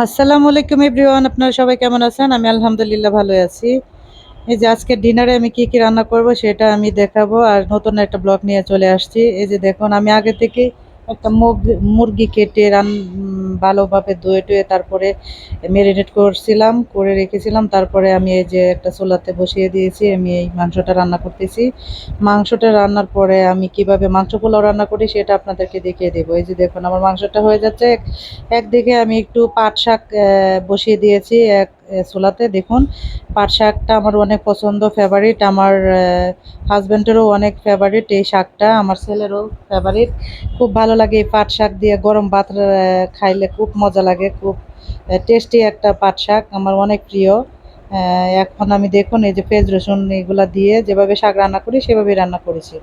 আসসালামু আলাইকুম এভরিওয়ান, আপনারা সবাই কেমন আছেন? আমি আলহামদুলিল্লাহ ভালো আছি। এই যে আজকে ডিনারে আমি কি কি রান্না করব সেটা আমি দেখাবো আর নতুন একটা ব্লগ নিয়ে চলে আসছি। এই যে দেখুন, আমি আগে থেকে একটা মুরগি কেটে রান ভালোভাবে ধুয়ে টুয়ে তারপরে ম্যারিনেট করছিলাম, করে রেখেছিলাম। তারপরে আমি এই যে একটা চুলাতে বসিয়ে দিয়েছি, আমি এই মাংসটা রান্না করতেছি। মাংসটা রান্নার পরে আমি কীভাবে মাংস পোলাও রান্না করি সেটা আপনাদেরকে দেখিয়ে দেবো। এই যে দেখুন, আমার মাংসটা হয়ে যাচ্ছে। একদিকে আমি একটু পাট শাক বসিয়ে দিয়েছি। এক চুলাতে দেখুন, পাট শাকটা আমার অনেক পছন্দ ফেভারিট আমার হাজব্যান্ডেরও অনেক ফেভারিট এই শাকটা, আমার ছেলেরও ফেভারিট খুব ভালো লাগে এই পাট শাক দিয়ে, গরম ভাত খাইলে খুব মজা লাগে, খুব টেস্টি একটা পাট শাক, আমার অনেক প্রিয়। এখন আমি দেখুন এই যে পেঁয়াজ, রসুন এগুলা দিয়ে যেভাবে শাক রান্না করি, সেভাবেই রান্না করেছি।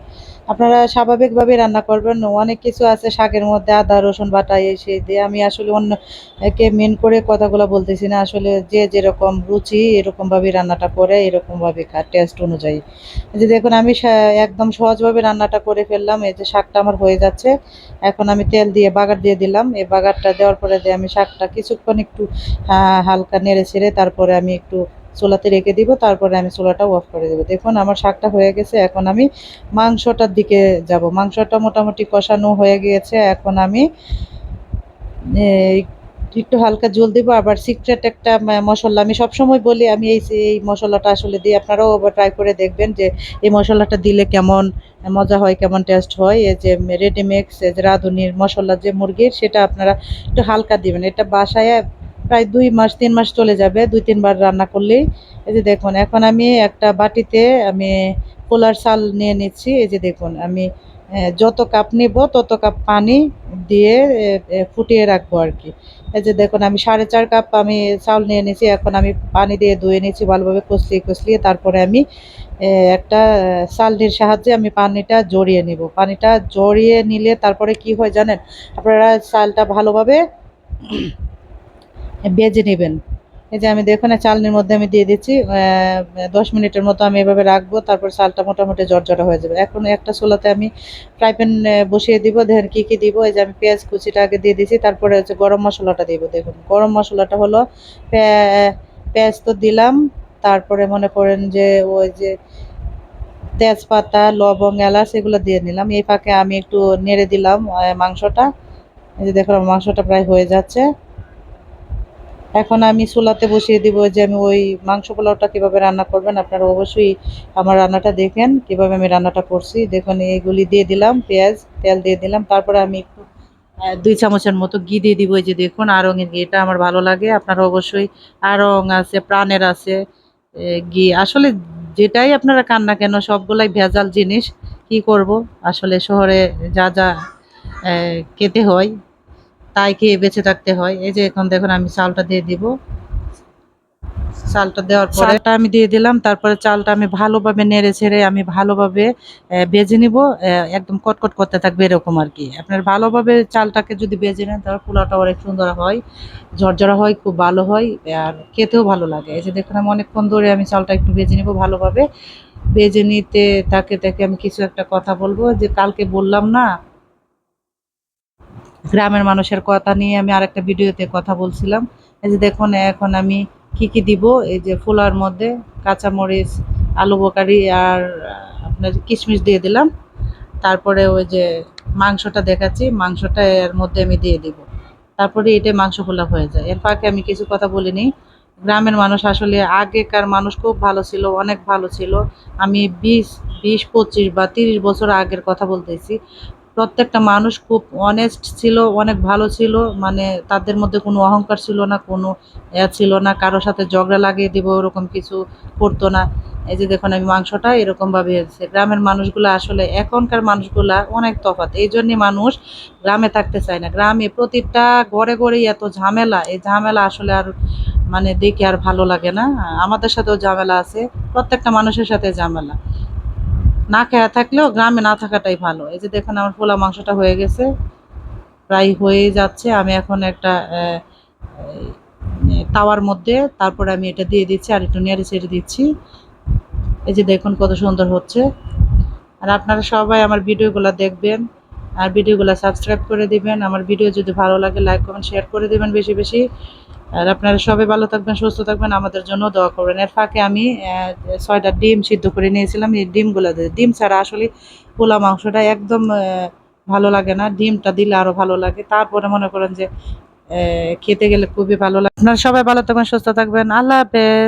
আপনারা স্বাভাবিকভাবে রান্না করবেন। অনেক কিছু আছে শাকের মধ্যে, আদা, রসুন বাটা, এই সেই দিয়ে। আমি আসলে অন্য একে মেন করে কথাগুলো বলতেছি না। আসলে যে যেরকম রুচি এরকমভাবে রান্নাটা করে, এরকমভাবে খা টেস্ট অনুযায়ী। যে দেখুন, আমি একদম সহজভাবে রান্নাটা করে ফেললাম। এই যে শাকটা আমার হয়ে যাচ্ছে। এখন আমি তেল দিয়ে, বাগার দিয়ে দিলাম। এই বাগারটা দেওয়ার পরে দিয়ে আমি শাকটা কিছুক্ষণ একটু হালকা নেড়ে ছেড়ে তারপরে আমি একটু চুলাতে রেখে দিব, তারপরে আমি চুলাটা অফ করে দেবো। দেখুন, আমার শাকটা হয়ে গেছে, এখন আমি মাংসটার দিকে যাব। মাংসটা মোটামুটি কষানো হয়ে গিয়েছে, এখন আমি একটু হালকা জল দিব। আবার সিক্রেট একটা মশলা, আমি সবসময় বলি, আমি এই এই মশলাটা আসলে দিই আপনারাও ট্রাই করে দেখবেন যে, এই মশলাটা দিলে কেমন, মজা হয়, কেমন টেস্ট হয়। এই যে রেডিমিক্স রাঁধুনির মশলা যে মুরগির, সেটা আপনারা একটু হালকা দিবেন। এটা বাসায় প্রায় দুই মাস, তিন মাস চলে যাবে, দুই, তিনবার রান্না করলেই। এই যে দেখুন, এখন আমি একটা বাটিতে আমি পোলার চাল নিয়ে নিচ্ছি। এই যে দেখুন, আমি যত কাপ নিব, তত কাপ পানি দিয়ে ফুটিয়ে রাখব আর কি। এই যে দেখুন, আমি সাড়ে চার কাপ আমি চাউল নিয়ে নিয়েছি। এখন আমি পানি দিয়ে ধুয়ে নিয়েছি, ভালোভাবে কষলিয়ে কষলিয়ে তারপরে আমি একটা চালনির সাহায্যে আমি পানিটা জড়িয়ে নিব। পানিটা জড়িয়ে নিলে তারপরে কি হয় জানেন? আপনারা চালটা ভালোভাবে ভেজে নেবেন। এই যে আমি দেখুন চালনির মধ্যে আমি দিয়ে দিচ্ছি দশ মিনিটের মতো আমি এভাবে রাখব, তারপর চালটা মোটামুটি জর্জরা হয়ে যাবে। এখন একটা চুলাতে আমি ফ্রাই প্যান বসিয়ে দিব দেখেন কী কী দিব, এই যে আমি পেঁয়াজ কুচিটা আগে দিয়ে দিয়েছি, তারপরে হচ্ছে গরম মশলাটা দিব, দেখুন। গরম মশলাটা হলো পেঁয়াজ তো দিলাম, তারপরে মনে করেন যে ওই যে তেজপাতা, লবঙ্গ, এলাচ এগুলো দিয়ে নিলাম। এই ফাঁকে আমি একটু নেড়ে দিলাম মাংসটা। এই যে দেখুন মাংসটা প্রায় হয়ে যাচ্ছে। এখন আমি চুলাতে বসিয়ে দিব যে আমি ওই মাংস পোলাওটা কীভাবে রান্না করবেন, আপনারা অবশ্যই আমার রান্নাটা দেখেন, কীভাবে আমি রান্নাটা করছি। দেখুন এইগুলি দিয়ে দিলাম, পেঁয়াজ, তেল দিয়ে দিলাম, তারপরে আমি একটু দুই চামচের মতো ঘি দিয়ে দিব যে দেখুন আড়ঙের ঘিটা আমার ভালো লাগে, আপনারা অবশ্যই আড়ং আছে, প্রাণের আছে ঘি। আসলে যেটাই আপনারা খান না কেন, সবগুলাই ভেজাল জিনিস, কি করব? আসলে শহরে যা যা খেতে হয় তাই খেয়ে বেঁচে থাকতে হয়? এই যে এখন দেখুন, আমি চালটা দিয়ে দিব। চালটা দেওয়ার পরে চালটা আমি দিয়ে দিলাম, তারপরে চালটা আমি ভালোভাবে নেড়ে ছেড়ে আমি ভালোভাবে ভেজে নিব। একদম কটকট করতে থাকবে এরকম আর কি। আপনার ভালোভাবে চালটাকে যদি বেজে নেন, তাহলে পোলাওটা অনেক সুন্দর হয়, ঝরঝরা হয়, খুব ভালো হয়, আর খেতেও ভালো লাগে। এই যে দেখুন, আমি অনেকক্ষণ ধরে আমি চালটা একটু ভেজে নিব ভালোভাবে। বেজে নিতে, তাকে তাকে আমি কিছু একটা কথা বলব। যে কালকে বললাম না গ্রামের মানুষের কথা নিয়ে আমি আরেকটা ভিডিওতে কথা বলছিলাম। এই যে দেখুন, এখন আমি কি কি দিব? এই যে ফুলার মধ্যে কাঁচামরিচ, আলু বকারি আর আপনার কিশমিশ দিয়ে দিলাম। তারপরে ওই যে মাংসটা দেখাচ্ছি, মাংসটা এর মধ্যে আমি দিয়ে দিব। তারপরে এটা মাংস ফোলা হয়ে যায়। এর ফাঁকে আমি কিছু কথা বলিনি। গ্রামের মানুষ আসলে আগেকার মানুষ খুব ভালো ছিল, অনেক ভালো ছিল। আমি বিশ বিশ, পঁচিশ বা তিরিশ বছর আগের কথা বলতেছি। প্রত্যেকটা মানুষ খুব অনেস্ট ছিল, অনেক ভালো ছিল মানে তাদের মধ্যে কোনো অহংকার ছিল না, কোনো ছিল না, কারোর সাথে ঝগড়া লাগিয়ে দিব, ওরকম কিছু করতো না। এই যে দেখুন, আমি মাংসটা এরকমভাবে হয়েছে গ্রামের মানুষগুলো আসলে, এখনকার মানুষগুলা অনেক তফাৎ। এই জন্যে মানুষ গ্রামে থাকতে চায় না। গ্রামে প্রতিটা ঘরে ঘরেই এত ঝামেলা। এই ঝামেলা আসলে আর মানে দেখে আর ভালো লাগে না। আমাদের সাথেও ঝামেলা আছে। প্রত্যেকটা মানুষের সাথে ঝামেলা। না খেয়ে থাকলেও গ্রামে না থাকাটাই ভালো। এই যে দেখুন আমার পোলা মাংসটা হয়ে গেছে, প্রায় হয়ে যাচ্ছে। আমি এখন একটা তাওয়ার মধ্যে, তারপরে আমি এটা দিয়ে দিচ্ছি আর একটু নেড়ে ছেড়ে দিচ্ছি। এই যে দেখুন কত সুন্দর হচ্ছে। আর আপনারা সবাই আমার ভিডিওগুলো দেখবেন, আর ভিডিওগুলো সাবস্ক্রাইব করে দিবেন। আমার ভিডিও যদি ভালো লাগে, লাইক, কমেন্ট, শেয়ার করে দেবেন বেশি বেশি। আর আপনারা সবাই ভালো থাকবেন, সুস্থ থাকবেন, আমাদের জন্য দোয়া করবেন। এর ফাঁকে আমি ছয়টা ডিম সিদ্ধ করে নিয়েছিলাম। এই ডিমগুলো ডিম ছাড়া আসলে পোলা মাংসটা একদম ভালো লাগে না। ডিমটা দিলে আরও ভালো লাগে। তারপরে মনে করেন যে খেতে গেলে খুবই ভালো লাগে। আপনারা সবাই ভালো থাকবেন, সুস্থ থাকবেন। আল্লাহ হাফেজ।